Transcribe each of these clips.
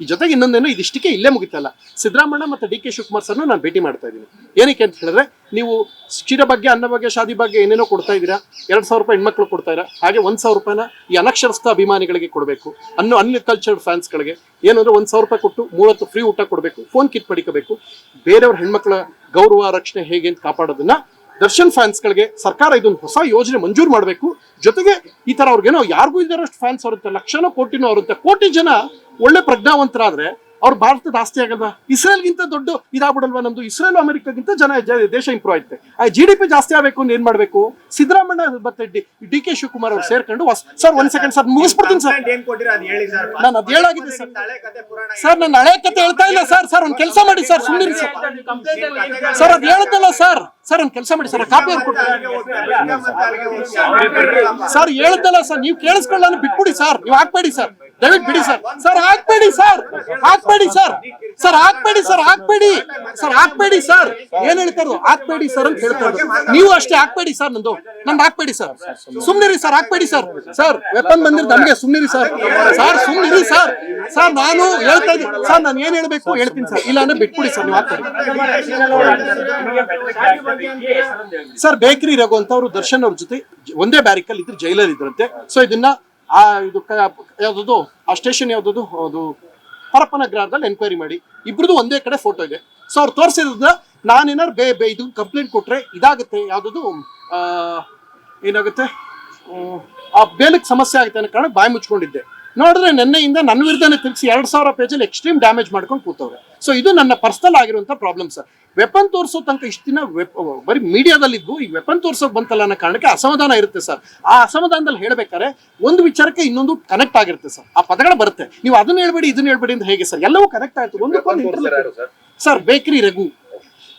ಈ ಜೊತೆಗೆ ಇನ್ನೊಂದೇನು, ಇದಿಷ್ಟಕ್ಕೆ ಇಲ್ಲೇ ಮುಗಿತಲ್ಲ. ಸಿದ್ದರಾಮಣ್ಣ ಮತ್ತು ಡಿ ಕೆ ಶಿವಕುಮಾರ್ ಸರ್ನ ನಾನು ಭೇಟಿ ಮಾಡ್ತಾ ಇದ್ದೀನಿ. ಏನಕ್ಕೆ ಅಂತ ಹೇಳಿದ್ರೆ, ನೀವು ಶಿಕ್ಷಿರ ಬಗ್ಗೆ, ಅನ್ನ ಬಗ್ಗೆ, ಶಾದಿ ಬಗ್ಗೆ ಏನೇನೋ ಕೊಡ್ತಾ ಇದ್ದೀರಾ, ಎರಡು ಸಾವಿರ ರೂಪಾಯಿ ಹೆಣ್ಮಕ್ಳು ಕೊಡ್ತಾ ಇದ್ದೀರಾ, ಹಾಗೆ ಒಂದು ಸಾವಿರ ರೂಪಾಯಿನ ಈ ಅನಕ್ಷರಸ್ಥ ಅಭಿಮಾನಿಗಳಿಗೆ ಕೊಡಬೇಕು. ಅನ್ನು ಅನ್ಕಲ್ಚರ್ಡ್ ಫ್ಯಾನ್ಸ್ಗಳಿಗೆ ಏನಂದ್ರೆ ಒಂದು ಸಾವಿರ ರೂಪಾಯಿ ಕೊಟ್ಟು ಮೂವತ್ತು ಫ್ರೀ ಊಟ ಕೊಡಬೇಕು ಫೋನ್ ಕಿಟ್ ಪಡಿಕೋಬೇಕು. ಬೇರೆಯವ್ರ ಹೆಣ್ಮಕ್ಳ ಗೌರವ, ರಕ್ಷಣೆ ಹೇಗೆ ಅಂತ ಕಾಪಾಡೋದನ್ನ ದರ್ಶನ್ ಫ್ಯಾನ್ಸ್ ಗಳಿಗೆ ಸರ್ಕಾರ ಇದೊಂದು ಹೊಸ ಯೋಜನೆ ಮಂಜೂರು ಮಾಡಬೇಕು. ಜೊತೆಗೆ ಈ ತರ ಅವ್ರಿಗೇನೋ ಯಾರಿಗೂ ಇದ್ದಾರಷ್ಟು ಫ್ಯಾನ್ಸ್ ಅವರುತ್ತೆ ಲಕ್ಷನೋ ಕೋಟಿನೋ ಅವರುತ್ತೆ ಕೋಟಿ ಜನ ಒಳ್ಳೆ ಪ್ರಜ್ಞಾವಂತರಾದ್ರೆ ಅವ್ರು ಭಾರತದ ಆಸ್ತಿ ಆಗಲ್ವಾ? ಇಸ್ರೇಲ್ಗಿಂತ ದೊಡ್ಡ ಇದಾಗ್ಬಿಡಲ್ವಾ ನಮ್ದು? ಇಸ್ರೇಲ್ ಅಮೆರಿಕಾಗಿಂತ ಜನ ದೇಶ ಇಂಪ್ರೂವ್ ಆಯ್ತೆ ಆ ಜಿ ಡಿ ಪಿ ಜಾಸ್ತಿ ಆಗಬೇಕು ಅಂದ್ರೆ ಏನ್ ಮಾಡ್ಬೇಕು? ಸಿದ್ದರಾಮಣ್ಣ ಮತ್ತೆ ಡಿ ಕೆ ಶಿವಕುಮಾರ್ ಅವ್ರು ಸೇರ್ಕೊಂಡು ಸರ್ ಒಂದ್ ಸೆಕೆಂಡ್ ಸರ್ ಮುಗಿಸ್ಬಿಡ್ತೀನಿ ಸರ್. ಏನ್ ಕೊಟ್ಟಿರ ಅದ್ ಹೇಳಿ ಸರ್. ನಾನು ಅದ್ ಹೇಳಾಗಿದೆ ಸರ್. ಸರ್ ನನ್ನ ಹಳೆ ಕತೆ ಹೇಳ್ತಾ ಇಲ್ಲ ಸರ್. ಸರ್ ಒಂದ್ ಕೆಲಸ ಮಾಡಿ ಸರ್ ಸುಮ್ಮನೆ ಸರ್. ಸರ್ ಅದ್ ಹೇಳ್ತಲ್ಲ ಸರ್. ಸರ್ ಒಂದ್ ಕೆಲಸ ಮಾಡಿ ಸರ್ ಕಾಪಿ ಕೊಡ್ತಾರೆ ಸರ್ ಹೇಳ್ತಲ್ಲ ಸರ್ ನೀವು ಕೇಳಿಸ್ಕೊಳ್ಳ ಬಿಟ್ಬಿಡಿ ಸರ್. ನೀವು ಹಾಕ್ಬೇಡಿ ಸರ್. ದಯವಿಟ್ಟು ಬಿಡಿ ಸರ್. ಸರ್, ಹಾಕ್ಬೇಡಿ ಸರ್. ಹಾಕ್ಬೇಡಿ ಸರ್. ಸರ್, ಹಾಕ್ಬೇಡಿ ಸರ್ ಹಾಕ್ಬೇಡಿ. ಸರ್ ಹಾಕ್ಬೇಡಿ ಸರ್. ಏನ್ ಹೇಳ್ತಾರೋ ಹಾಕ್ಬೇಡಿ ಸರ್ ಅಂತ ಹೇಳ್ತಾರೆ ನೀವು ಅಷ್ಟೇ ಹಾಕ್ಬೇಡಿ ಸರ್ ನಂದು. ನಂದು ಹಾಕ್ಬೇಡಿ ಸರ್. ಸುಮ್ನಿರಿ ಸರ್, ಹಾಕ್ಬೇಡಿ ಸರ್. ಸರ್ ವೆಪನ್ ನಮಗೆ ನಮ್ಗೆ ಸುಮ್ನಿರಿ ಸರ್. ಸರ್, ಸುಮ್ನಿರಿ ಸರ್. ಸರ್, ನಾನು ಹೇಳ್ತಾ ಇದ್ದೀನಿ ಸರ್, ನಾನು ಏನ್ ಹೇಳ್ಬೇಕು ಹೇಳ್ತೀನಿ ಸರ್. ಇಲ್ಲ ಅಂದ್ರೆ ಬಿಟ್ಬಿಡಿ ಸರ್, ನೀವು ಹಾಕ್ಬೇಡಿ. ಸರ್, ಬೇಕರಿ ರಘು ಅವರು ದರ್ಶನ್ ಅವ್ರ ಜೊತೆ ಒಂದೇ ಬ್ಯಾರಿಕಲ್ ಇದ್ರು, ಜೈಲಲ್ಲಿ ಇದ್ರಂತೆ ಸೊ ಇದನ್ನ ಆ ಇದು ಯಾವ್ದದು? ಆ ಸ್ಟೇಷನ್ ಯಾವ್ದು ಅದು ಪರಪ್ಪನಗ್ರಹದಲ್ಲಿ ಎನ್ಕ್ವೈರಿ ಮಾಡಿ. ಇಬ್ರದ್ದು ಒಂದೇ ಕಡೆ ಫೋಟೋ ಇದೆ. ಸೊ ಅವ್ರು ತೋರಿಸಿದ ನಾನೇನಾರು ಬೇ ಬೇ ಇದು ಕಂಪ್ಲೇಂಟ್ ಕೊಟ್ರೆ ಇದಾಗುತ್ತೆ. ಯಾವುದು ಆ, ಏನಾಗುತ್ತೆ? ಆ ಬೇಲಕ್ಕೆ ಸಮಸ್ಯೆ ಆಗುತ್ತೆ ಅನ್ನೋ ಕಾರಣ ಬಾಯಿ ಮುಚ್ಕೊಂಡಿದ್ದೆ. ನೋಡಿದ್ರೆ ನಿನ್ನೆಯಿಂದ ನನ್ನ ವಿರುದ್ಧನೇ ತಿರುಗಿಸಿ ಎರಡು ಸಾವಿರ ಪೇಜಲ್ಲಿ ಎಕ್ಸ್ಟ್ರೀಮ್ ಡ್ಯಾಮೇಜ್ ಮಾಡ್ಕೊಂಡು ಕೂತವ್ರೆ. ಸೊ ಇದು ನನ್ನ ಪರ್ಸನಲ್ ಆಗಿರುವಂಥ ಪ್ರಾಬ್ಲಮ್ ಸರ್ ವೆಪನ್ ತೋರಿಸೋ ತನಕ ಇಷ್ಟು ದಿನ ವೆಪ್ ಬರೀ ಮೀಡಿಯಾದಲ್ಲಿದ್ದು ಈ ವೆಪನ್ ತೋರ್ಸೋಕ್ ಬಂತಲ್ಲ ಅನ್ನೋ ಕಾರಣಕ್ಕೆ ಅಸಮಾಧಾನ ಇರುತ್ತೆ ಸರ್ ಆ ಅಸಮಾಧಾನದಲ್ಲಿ ಹೇಳ್ಬೇಕಾದ್ರೆ ಒಂದು ವಿಚಾರಕ್ಕೆ ಇನ್ನೊಂದು ಕನೆಕ್ಟ್ ಆಗಿರುತ್ತೆ ಸರ್ ಆ ಪದಗಳು ಬರುತ್ತೆ. ನೀವು ಅದನ್ನ ಹೇಳ್ಬೇಡಿ ಇದನ್ನ ಹೇಳ್ಬೇಡಿ ಅಂತ ಹೇಗೆ ಸರ್ ಎಲ್ಲವೂ ಕನೆಕ್ಟ್ ಆಯಿತು. ಒಂದು ಸರ್ ಬೇಕ್ರಿ ರಘು.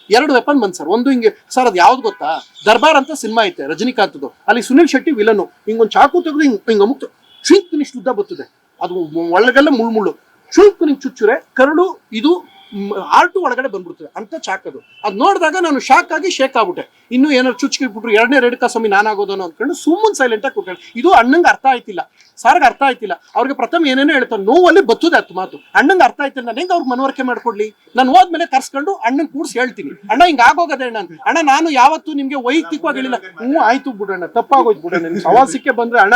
ಎರಡು ವೆಪನ್ ಬಂದ್ ಸರ್ ಒಂದು ಹಿಂಗೆ ಸರ್ ಅದು ಯಾವ್ದು ಗೊತ್ತಾ? ದರ್ಬಾರ್ ಅಂತ ಸಿನಿಮಾ ಐತೆ ರಜನಿಕಾಂತದ್ದು ಅಲ್ಲಿ ಸುನಿಲ್ ಶೆಟ್ಟಿ ವಿಲನು ಹಿಂಗೊಂದು ಚಾಕು ತೆಗೆದು ಹಿಂಗ್ ಹಿಂಗ ಮುಕ್ತು ಶೀತ್ ಉದ್ದ ಬರ್ತದೆ ಅದು ಒಳಗಲ್ಲ ಮುಳ್ಳು ಶುಲ್ಕ್ ನಿಂಗೆ ಚುಚ್ಚುರೆ ಕರಳು ಇದು ಆರ್ಟು ಒಳಗಡೆ ಬಂದ್ಬಿಡ್ತದೆ. ಅಂತ ಚಾಕ್ ಅದು. ನೋಡಿದಾಗ ನಾನು ಶಾಕ್ ಆಗಿ ಶೇಕ್ ಆಗ್ಬಿಟ್ಟೆ. ಇನ್ನು ಏನಾರು ಚುಚ್ಕಿಬಿಟ್ರು ಎರಡನೇ ರೆಡ್ ಸ್ವಾಮಿ ನಾನಾಗೋದನ್ನು ಅಂದ್ಕೊಂಡು ಸುಮ್ಮನೆ ಸೈಲೆಂಟ್ ಆಗಿ ಕೂತ್ಕೊಂಡು. ಇದು ಅಣ್ಣಂಗೆ ಅರ್ಥ ಆಯ್ತಿಲ್ಲ. ಸಾರ್ಗೆ ಅರ್ಥ ಆಯ್ತಿಲ್ಲ. ಅವ್ರಿಗೆ ಪ್ರಥಮ ಏನೇನೋ ಹೇಳ್ತಾರೆ, ನೋವಲ್ಲಿ ಬತ್ತುದೆ ಹತ್ತು ಮಾತು. ಅಣ್ಣಂಗೆ ಅರ್ಥ ಆಯ್ತಿಲ್ಲ. ನಾನು ಹೆಂಗೆ ಅವ್ರಿಗೆ ಮನವರಿಕೆ ಮಾಡ್ಕೊಡ್ಲಿ? ನಾನು ಹೋದ್ಮೇಲೆ ಕರ್ಸ್ಕೊಂಡು ಅಣ್ಣನ್ ಕೂಡ್ಸಿ ಹೇಳ್ತೀನಿ. ಅಣ್ಣ, ಹಿಂಗೆ ಆಗೋಗದೆ ಅಣ್ಣ. ಅಣ್ಣ, ನಾನು ಯಾವತ್ತೂ ನಿಮಗೆ ವೈಯಕ್ತಿಕವಾಗಿ ಹೇಳಿಲ್ಲ. ಹ್ಞೂ, ಆಯ್ತು ಬಿಡೋಣ ತಪ್ಪಾಗೋಯ್ತು ಬಿಡೋಣ ನಿಮ್ ಸವಾಸಕ್ಕೆ ಬಂದ್ರೆ ಅಣ್ಣ